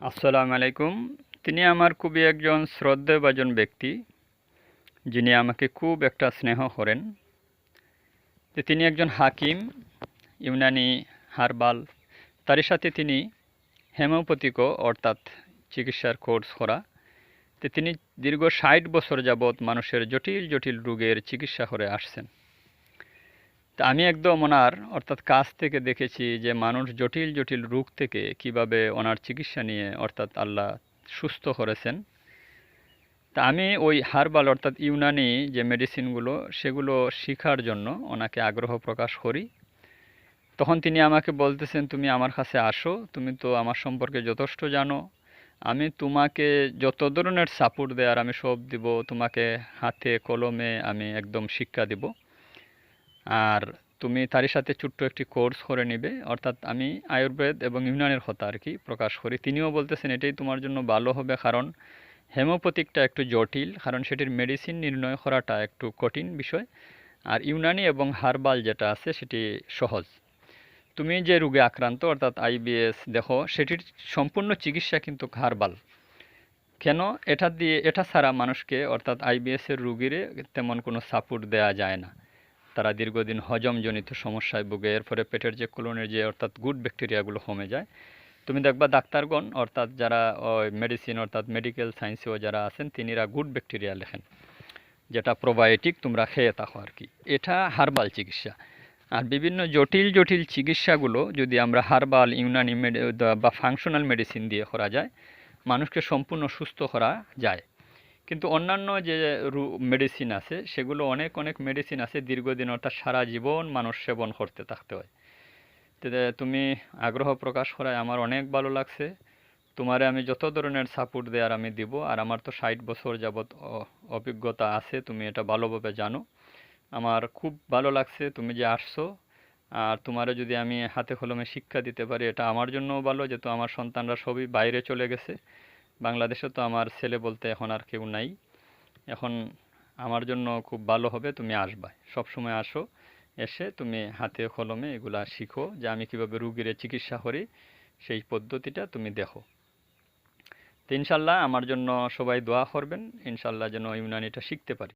আসসালামু আলাইকুম। তিনি আমার খুবই একজন শ্রদ্ধেয়ভাজন ব্যক্তি, যিনি আমাকে খুব একটা স্নেহ করেন। তিনি একজন হাকিম, ইউনানি হারবাল, তারই সাথে তিনি হেমিওপ্যাথিকও অর্থাৎ চিকিৎসার কোর্স করা। তো তিনি দীর্ঘ ষাট বছর যাবৎ মানুষের জটিল জটিল রোগের চিকিৎসা করে আসছেন। তা আমি একদম ওনার, অর্থাৎ কাছ থেকে দেখেছি যে মানুষ জটিল জটিল রোগ থেকে কীভাবে ওনার চিকিৎসা নিয়ে, অর্থাৎ আল্লাহ সুস্থ করেছেন। তা আমি ওই হারবাল, অর্থাৎ ইউনানি যে মেডিসিনগুলো, সেগুলো শেখার জন্য ওনাকে আগ্রহ প্রকাশ করি। তখন তিনি আমাকে বলতেছেন, তুমি আমার কাছে আসো, তুমি তো আমার সম্পর্কে যথেষ্ট জানো। আমি তোমাকে যত ধরনের সাপোর্ট দেওয়ার আমি সব দিব, তোমাকে হাতে, কলমে আমি একদম শিক্ষা দিব। আর তুমি তারই সাথে ছোট্ট একটি কোর্স করে নিবে, অর্থাৎ আমি আয়ুর্বেদ এবং ইউনানের কথা আর কি প্রকাশ করি। তিনিও বলতেছেন এটাই তোমার জন্য ভালো হবে, কারণ হেমোপ্যাথিকটা একটু জটিল, কারণ সেটির মেডিসিন নির্ণয় করাটা একটু কঠিন বিষয়। আর ইউনানি এবং হার্বাল যেটা আছে সেটি সহজ। তুমি যে রোগে আক্রান্ত, অর্থাৎ আইবিএস দেখো, সেটির সম্পূর্ণ চিকিৎসা কিন্তু হার্বাল। কেন? এটা দিয়ে, এটা ছাড়া মানুষকে, অর্থাৎ আইবিএসের রুগীরে তেমন কোনো সাপোর্ট দেওয়া যায় না। তারা দীর্ঘদিন হজমজনিত সমস্যায় ভুগে। এর ফলে পেটের যে কোলনের যে, অর্থাৎ গুড ব্যাকটেরিয়াগুলো কমে যায়। তুমি দেখবা ডাক্তারগণ, অর্থাৎ যারা মেডিসিন অর্থাৎ মেডিকেল সায়েন্সেও যারা আছেন, তিনিরা গুড ব্যাকটেরিয়া লেখেন, যেটা প্রোবায়োটিক তোমরা খেয়ে থাকো আর কি। এটা হার্বাল চিকিৎসা। আর বিভিন্ন জটিল জটিল চিকিৎসাগুলো যদি আমরা হার্বাল, ইউনানি বা ফাংশনাল মেডিসিন দিয়ে করা যায়, মানুষকে সম্পূর্ণ সুস্থ করা যায়। কিন্তু অন্যান্য যে মেডিসিন আছে, সেগুলো অনেক অনেক মেডিসিন আছে, দীর্ঘদিন অর্থাৎ সারা জীবন মানুষ সেবন করতে থাকতে হয়। তুমি আগ্রহ প্রকাশ করায় আমার অনেক ভালো লাগছে। তোমারে আমি যত ধরনের সাপোর্ট দেওয়ার আমি দিব, আর আমার তো ষাট বছর যাবৎ অভিজ্ঞতা আছে, তুমি এটা ভালোভাবে জানো। আমার খুব ভালো লাগছে তুমি যে আসছো, আর তোমারে যদি আমি হাতে কলমে শিক্ষা দিতে পারি, এটা আমার জন্যও ভালো, যেহেতু আমার সন্তানরা সবই বাইরে চলে গেছে। বাংলাদেশে তো আমার ছেলে বলতে এখন আর কেউ নাই। এখন আমার জন্য খুব ভালো হবে, তুমি আসবা। সব সময় আসো, এসে তুমি হাতে কলমে এগুলা শিখো যে আমি কীভাবে রুগীর চিকিৎসা করি, সেই পদ্ধতিটা তুমি দেখো। তো ইনশাল্লাহ আমার জন্য সবাই দোয়া করবেন, ইনশাল্লাহ যেন ইউনানিটা শিখতে পারি।